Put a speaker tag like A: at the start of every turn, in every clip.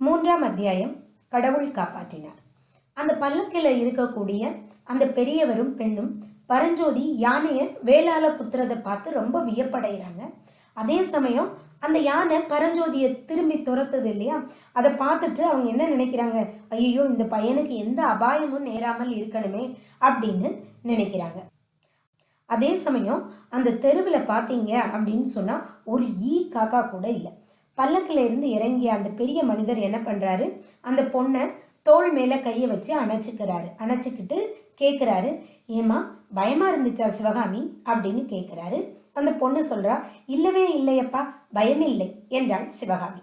A: மூன்றாம் அத்தியாயம் கடவுள் காப்பாற்றினார். அந்த பல்லக்கில் இருக்கக்கூடிய அந்த பெரியவரும் பெண்ணும் பரஞ்சோதி யானையை வேளால குத்துறதை பார்த்து ரொம்ப வியப்படைகிறாங்க. அதே சமயம் அந்த யானை பரஞ்சோதியை திரும்பி துரத்துது இல்லையா? அதை பார்த்துட்டு அவங்க என்ன நினைக்கிறாங்க? ஐயோ இந்த பையனுக்கு எந்த அபாயமும் நேராமல் இருக்கணுமே அப்படின்னு நினைக்கிறாங்க. அதே சமயம் அந்த தெருவில் பார்த்தீங்க அப்படின்னு சொன்னால் ஒரு ஈ காக்கா கூட இல்லை. பல்லக்கில் இருந்து இறங்கிய அந்த பெரிய மனிதர் என்ன பண்ணுறாரு அந்த பொண்ணை தோள் மேலே கையை வச்சு அணைச்சிக்கிறாரு. அணைச்சிக்கிட்டு கேட்குறாரு ஏமா பயமாக இருந்துச்சா சிவகாமி? அப்படின்னு கேட்குறாரு அந்த பொண்ணு சொல்கிறா இல்லவே இல்லையப்பா பயமில்லை என்றாள் சிவகாமி.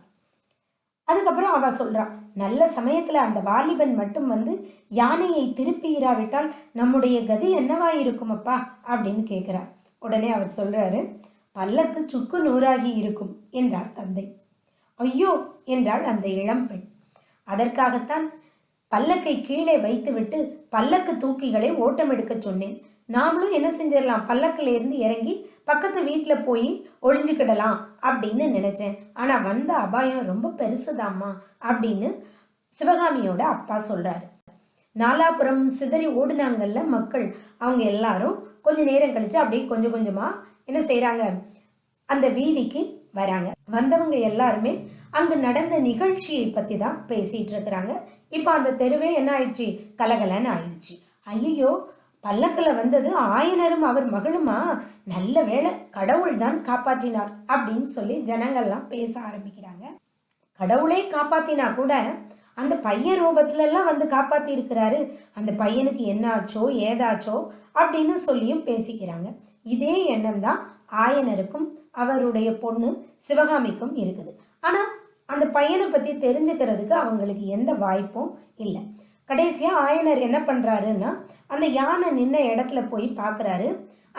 A: அதுக்கப்புறம் அவ சொல்றா நல்ல சமயத்தில் அந்த வாலிபன் மட்டும் வந்து யானையை திருப்பியிறாவிட்டால் நம்முடைய கதி என்னவா இருக்குமப்பா அப்படின்னு கேட்குறா உடனே அவர் சொல்கிறாரு பல்லக்கு சுக்கு நூறாகி இருக்கும் என்றார் தந்தை. ஐயோ என்றாள் அந்த இளம்பெண் அதற்காகத்தான் பல்லக்கை கீழே வைத்துவிட்டு பல்லக்கு தூக்கிகளை ஓட்டம் எடுக்க சொன்னேன். நாமளும் என்ன செஞ்சிடலாம்? பல்லக்கில் இருந்து இறங்கி பக்கத்து வீட்டில் போய் ஒளிஞ்சுக்கிடலாம் அப்படின்னு நினைச்சேன். ஆனால் வந்த அபாயம் ரொம்ப பெருசுதாம்மா அப்படின்னு சிவகாமியோட அப்பா சொல்றாரு. நாலாபுரம் சிதறி ஓடுனாங்கல்ல மக்கள் அவங்க எல்லாரும் கொஞ்ச நேரம் கழிச்சு அப்படியே கொஞ்சம் கொஞ்சமாக என்ன செய்கிறாங்க அந்த வீதிக்கு வராங்க. வந்தவங்க எல்லாருமே அங்கு நடந்த நிகழ்ச்சியை பத்தி தான் பேசிட்டு இருக்கிறாங்க இப்போ அந்த தெருவே என்ன ஆயிடுச்சு? கலகலன்னு ஆயிடுச்சு. ஐயோ பல்லக்கில் வந்தது ஆயனரும் அவர் மகளுமா? நல்ல வேளை கடவுள் தான் காப்பாற்றினார் அப்படின்னு சொல்லி ஜனங்கள்லாம் பேச ஆரம்பிக்கிறாங்க. கடவுளே காப்பாத்தினா கூட அந்த பையன் ரூபத்துல எல்லாம் வந்து காப்பாத்தி இருக்கிறாரு அந்த பையனுக்கு என்னாச்சோ ஏதாச்சோ அப்படின்னு சொல்லியும் பேசிக்கிறாங்க. இதே எண்ணம் தான் ஆயனருக்கும் அவருடைய பொண்ணு சிவகாமிக்கும் இருக்குது. ஆனால் அந்த பையனை பற்றி தெரிஞ்சுக்கிறதுக்கு அவங்களுக்கு எந்த வாய்ப்பும் இல்லை. கடைசியாக ஆயனர் என்ன பண்ணுறாருன்னா அந்த யானை நின்ன இடத்துல போய் பார்க்குறாரு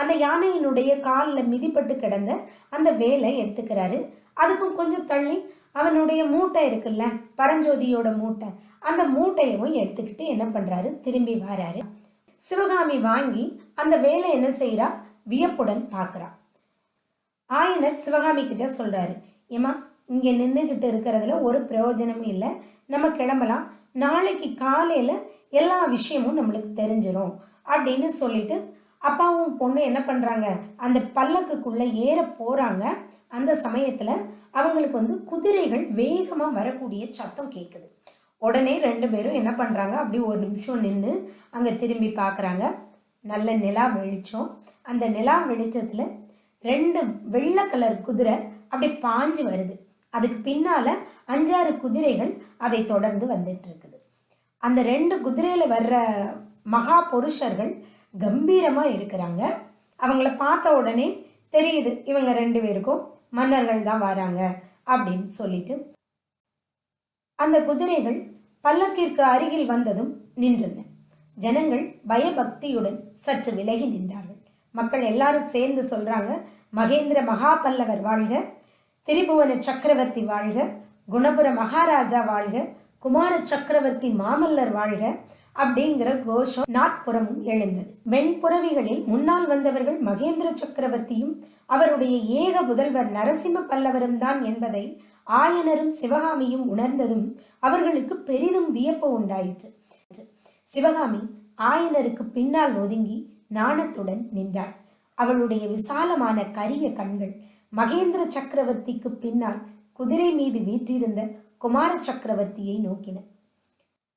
A: அந்த யானையினுடைய காலில் மிதிப்பட்டு கிடந்த அந்த வேலை எடுத்துக்கிறாரு. அதுக்கும் கொஞ்சம் தள்ளி அவனுடைய மூட்டை இருக்குல்ல பரஞ்சோதியோட மூட்டை அந்த மூட்டையவும் எடுத்துக்கிட்டு என்ன பண்ணுறாரு திரும்பி வராரு. சிவகாமி வாங்கி அந்த வேலை என்ன செய்கிறா வியப்புடன் பார்க்கறா ஆயனர் சிவகாமி கிட்ட சொல்றாரு ஏமா இங்க நின்றுகிட்டு இருக்கிறதுல ஒரு பிரயோஜனமும் இல்லை. நம்ம கிளம்பலாம். நாளைக்கு காலையில எல்லா விஷயமும் நம்மளுக்கு தெரிஞ்சிடும் அப்படின்னு சொல்லிட்டு அப்பாவும் பொண்ணு என்ன பண்ணுறாங்க அந்த பல்லக்குக்குள்ளே ஏற போகிறாங்க அந்த சமயத்தில் அவங்களுக்கு வந்து குதிரைகள் வேகமாக வரக்கூடிய சத்தம் கேட்குது உடனே ரெண்டு பேரும் என்ன பண்ணுறாங்க அப்படி ஒரு நிமிஷம் நின்று அங்கே திரும்பி பார்க்குறாங்க நல்ல நிலா வெளிச்சம். அந்த நிலா வெளிச்சத்தில் ரெண்டு வெள்ளை கலர் குதிரை அப்படி பாஞ்சு வருது. அதுக்கு பின்னால அஞ்சாறு குதிரைகள் அதை தொடர்ந்து வந்துட்டு இருக்குது அந்த ரெண்டு குதிரையில வர்ற மகா புருஷர்கள் கம்பீரமா இருக்கிறாங்க. அவங்கள பார்த்த உடனே தெரியுது இவங்க ரெண்டு பேருக்கும் மன்னர்கள் தான் வராங்க அப்படின்னு சொல்லிட்டு அந்த குதிரைகள் பல்லக்கிற்கு அருகில் வந்ததும் நின்றன ஜனங்கள் பயபக்தியுடன் சற்று விலகி நின்றார்கள். மக்கள் எல்லாரும் சேர்ந்து சொல்றாங்க மகேந்திர மகாபல்லவர் வாழ்க திரிபுவன சக்கரவர்த்தி வாழ்க குணபுர மகாராஜா வாழ்க குமார சக்கரவர்த்தி மாமல்லர் வாழ்க அப்படிங்கிற கோஷம் நாற்புறமும் எழுந்தது. வெண்புறவிகளில் முன்னால் வந்தவர்கள் மகேந்திர சக்கரவர்த்தியும் அவருடைய ஏக புதல்வர் நரசிம்ம பல்லவரும் தான் என்பதை ஆயனரும் சிவகாமியும் உணர்ந்ததும் அவர்களுக்கு பெரிதும் வியப்பு உண்டாயிற்று. சிவகாமி ஆயனருக்கு பின்னால் ஒதுங்கி நாணத்துடன் நின்றாள். அவளுடைய விசாலமான கரிய கண்கள் மகேந்திர சக்கரவர்த்திக்கு பின்னால் குதிரை மீது வீற்றிருந்த குமார சக்கரவர்த்தியை நோக்கின.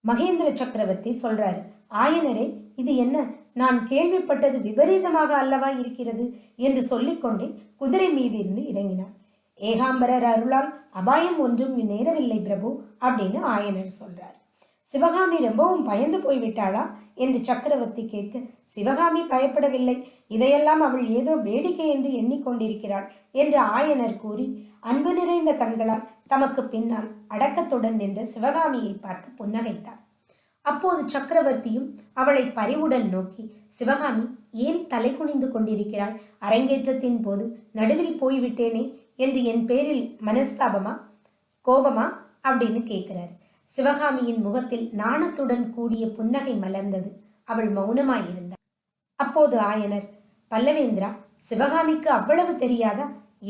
A: மகேந்திர சக்கரவர்த்தி சொல்றாரு ஆயனரே இது என்ன? நான் கேள்விப்பட்டது விபரீதமாக அல்லவா இருக்கிறது? என்று சொல்லிக்கொண்டே குதிரை மீது இருந்து இறங்கினார் ஏகாம்பரர் அருளால் அபாயம் ஒன்றும் நேரவில்லை பிரபு அப்படின்னு ஆயனர் சொல்றார். சிவகாமி ரொம்பவும் பயந்து போய்விட்டாளா? என்று சக்கரவர்த்தி கேட்க சிவகாமி பயப்படவில்லை. இதையெல்லாம் அவள் ஏதோ வேடிக்கை என்று எண்ணிக்கொண்டிருக்கிறாள் என்று ஆயனர் கூறி அன்பு நிறைந்த கண்களால் தமக்கு பின்னால் அடக்கத்துடன் நின்ற சிவகாமியை பார்த்து புன்னகைத்தார் அப்போது சக்கரவர்த்தியும் அவளை பரிவுடன் நோக்கி சிவகாமி ஏன் தலை குனிந்து கொண்டிருக்கிறாய்? அரங்கேற்றத்தின் போது நடுவில் போய்விட்டேனே? என்று என் பேரில் மனஸ்தாபமா? கோபமா? அப்படின்னு கேட்கிறார். சிவகாமியின் முகத்தில் நாணத்துடன் கூடிய புன்னகை மலர்ந்தது. அவள் மௌனமாயிருந்தாள். அப்போது ஆயனர் பல்லவேந்திரா சிவகாமிக்கு அவ்வளவு தெரியாதா?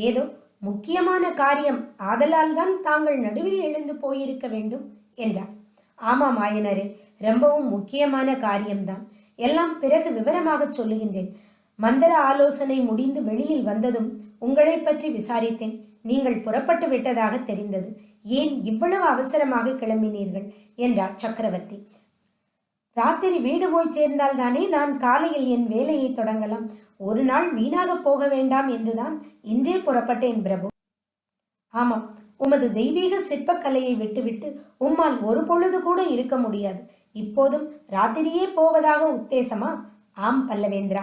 A: ஏதோ முக்கியமான காரியம். ஆதலால் தான் தாங்கள் நடுவில் எழுந்து போயிருக்க வேண்டும் என்றார். ஆமாம் ஆயனரே ரொம்பவும் முக்கியமான காரியம்தான். எல்லாம் பிறகு விவரமாகச் சொல்லுகின்றேன். மந்திர ஆலோசனை முடிந்து வெளியில் வந்ததும் உங்களை பற்றி விசாரித்தேன். நீங்கள் புறப்பட்டு விட்டதாக தெரிந்தது. ஏன் இவ்வளவு அவசரமாக கிளம்பினீர்கள்? என்றார் சக்கரவர்த்தி. ராத்திரி வீடு போய் சேர்ந்தால் தானே நான் காலையில் என் வேலையை தொடங்கலாம். ஒரு நாள் வீணாக போக வேண்டாம் என்றுதான் இன்றே புறப்பட்டேன் பிரபு. ஆமாம் உமது தெய்வீக சிற்பக்கலையை விட்டுவிட்டு உம்மால் ஒரு பொழுது கூட இருக்க முடியாது. இப்போதும் ராத்திரியே போவதாக உத்தேசமா? ஆம் பல்லவேந்திரா.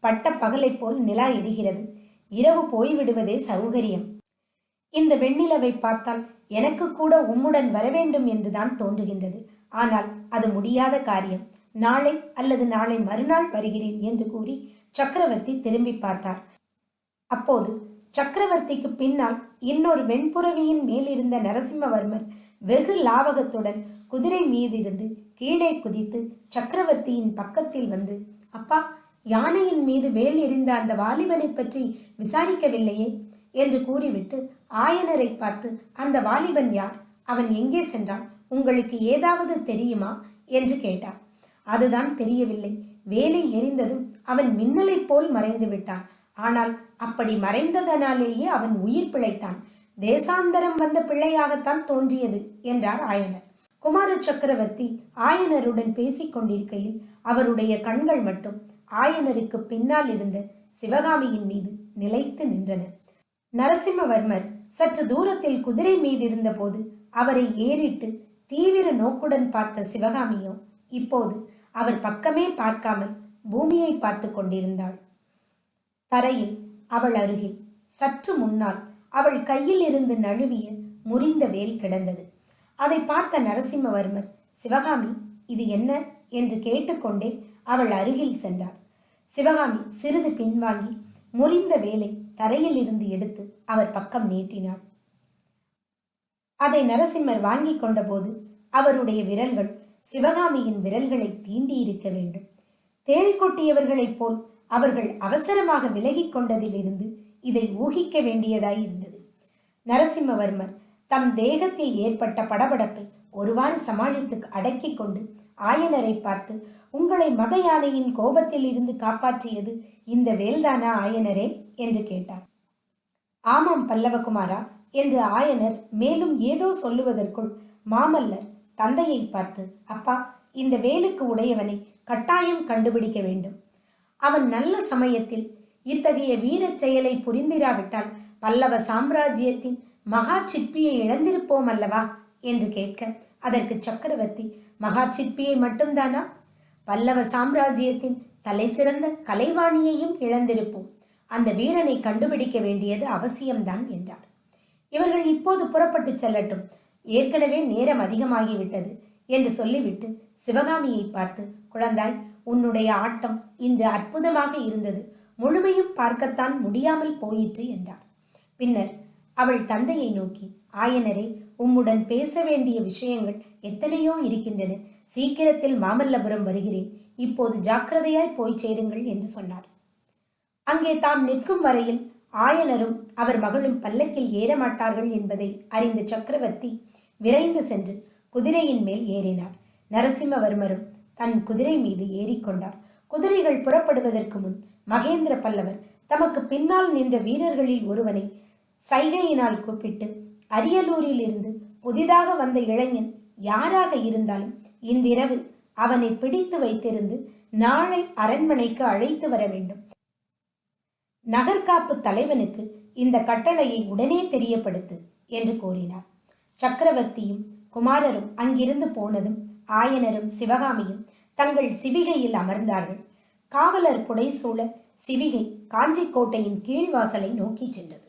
A: பட்ட பகலைப் போல் நிலா எரிகிறது. இரவு போய்விடுவதே சௌகரியம். இந்த வெண்ணிலவை பார்த்தால் எனக்கு கூட உம்முடன் வரவேண்டும் என்றுதான் தோன்றுகின்றது. ஆனால் அது முடியாத காரியம். நாளை அல்லது நாளை மறுநாள் வருகிறேன் என்று கூறி சக்கரவர்த்தி திரும்பி பார்த்தார். அப்போது சக்கரவர்த்திக்கு பின்னால் இன்னொரு வெண்புறவியின் மேலிருந்த நரசிம்மவர்மர் வெகு லாவகத்துடன் குதிரை மீதிருந்து கீழே குதித்து சக்கரவர்த்தியின் பக்கத்தில் வந்து அப்பா யானையின் மீது வேல் எறிந்த அந்த வாலிபனை பற்றி விசாரிக்கவில்லையே? என்று கூறிவிட்டு ஆயனரை பார்த்து அந்த வாலிபன் யார்? அவன் எங்கே சென்றான்? உங்களுக்கு ஏதாவது தெரியுமா? என்று கேட்டார் அதுதான் தெரியவில்லை. வேலை எரிந்ததும் அவன் மின்னலைப் போல் மறைந்து விட்டான். ஆனால் அப்படி மறைந்ததனாலேயே அவன் உயிர் பிழைத்தான். தேசாந்தரம் வந்த பிள்ளையாகத்தான் தோன்றியது என்றார் ஆயனர். குமார சக்கரவர்த்தி ஆயனருடன் பேசிக் கொண்டிருக்கையில் அவருடைய கண்கள் மட்டும் ஆயனருக்கு பின்னால் இருந்த சிவகாமியின் மீது நிலைத்து நின்றன. நரசிம்மவர்மர் சற்று தூரத்தில் குதிரை மீது இருந்தபோது அவரை ஏறிட்டு தீவிர நோக்குடன் பார்த்த சிவகாமியோ இப்போது அவர் பக்கமே பார்க்காமல் பூமியை பார்த்து கொண்டிருந்தாள். தரையில் அவள் அருகில் சற்று முன்னால் அவள் கையில் இருந்து நழுவிய முறிந்த வேல் கிடந்தது. அதை பார்த்த நரசிம்மவர்மர் சிவகாமி இது என்ன? என்று கேட்டுக்கொண்டே அவள் அருகில் சென்றார். சிவகாமி சிறிது பின்வாங்கி முறிந்த வேலை தரையில் இருந்து எடுத்து அவர் பக்கம் நீட்டினாள் அதை நரசிம்மர் வாங்கி கொண்டபோது அவருடைய விரல்கள் சிவகாமியின் விரல்களை தீண்டி இருக்க வேண்டும். தேள் கொட்டியவர்களைப் போல் அவர்கள் அவசரமாக விலகிக் கொண்டதிலிருந்து இதை ஊகிக்க வேண்டியதாய் இருந்தது நரசிம்மவர்மர் தம் தேகத்தில் ஏற்பட்ட படபடப்பை ஒருவாறு சமாளித்து அடக்கிக் கொண்டு ஆயனரை பார்த்து உங்களை மகையானையின் கோபத்தில் இருந்து காப்பாற்றியது இந்த வேல்தானா ஆயனரே என்று கேட்டார். ஆமாம் பல்லவகுமாரா என்று ஆயனர் மேலும் ஏதோ சொல்லுவதற்குள் மாமல்லர் தந்தையை பார்த்து அப்பா இந்த வேலுக்கு உடையவனை கட்டாயம் கண்டுபிடிக்க வேண்டும். அவன் நல்ல சமயத்தில் இத்தகைய வீரச் செயலை புரிந்திராவிட்டால் பல்லவ சாம்ராஜ்யத்தின் மகா சிற்பியை இழந்திருப்போம் அல்லவா என்று கேட்க அதற்கு சக்கரவர்த்தி மகா சிற்பியை மட்டும்தானா? பல்லவ சாம்ராஜ்யத்தின் தலை சிறந்த கலைவாணியையும் இழந்திருப்போம். அந்த வீரனை கண்டுபிடிக்க வேண்டியது அவசியம்தான் என்றார். இவர்கள் இப்போது புறப்பட்டு செல்லட்டும். ஏற்கனவே நேரம் அதிகமாகிவிட்டது என்று சொல்லிவிட்டு சிவகாமியை பார்த்து குழந்தாய் உன்னுடைய ஆட்டம் இன்று அற்புதமாக இருந்தது. முழுமையும் பார்க்கத்தான் முடியாமல் போயிற்று என்றார். பின்னர் அவள் தந்தையை நோக்கி ஆயனரே உம்முடன் பேச வேண்டிய விஷயங்கள் எத்தனையோ இருக்கின்றன. சீக்கிரத்தில் மாமல்லபுரம் வருகிறேன். இப்போது ஜாக்கிரதையாய் போய் சேருங்கள் என்று சொன்னார். அங்கே தாம் நிற்கும் வரையில் ஆயனரும் அவர் மகளும் பல்லக்கில் ஏறமாட்டார்கள் என்பதை அறிந்த சக்கரவர்த்தி விரைந்து சென்று குதிரையின் மேல் ஏறினார். நரசிம்மவர்மரும் தன் குதிரை மீது ஏறிக்கொண்டார். குதிரைகள் புறப்படுவதற்கு முன் மகேந்திர பல்லவர் தமக்கு பின்னால் நின்ற வீரர்களில் ஒருவனை சைகையினால் கூப்பிட்டு அரியலூரில் இருந்து புதிதாக வந்த இளைஞன் யாராக இருந்தாலும் இன்றிரவு அவனை பிடித்து வைத்திருந்து நாளை அரண்மனைக்கு அழைத்து வர வேண்டும். நகர்காப்பு தலைவனுக்கு இந்த கட்டளையை உடனே தெரியப்படுத்து என்று கூறினார். சக்கரவர்த்தியும் குமாரரும் அங்கிருந்து போனதும் ஆயனரும் சிவகாமியும் தங்கள் சிவிகையில் அமர்ந்தார்கள். காவலர் புடைசூழ சிவிகை காஞ்சிக்கோட்டையின் கீழ்வாசலை நோக்கிச் சென்றது.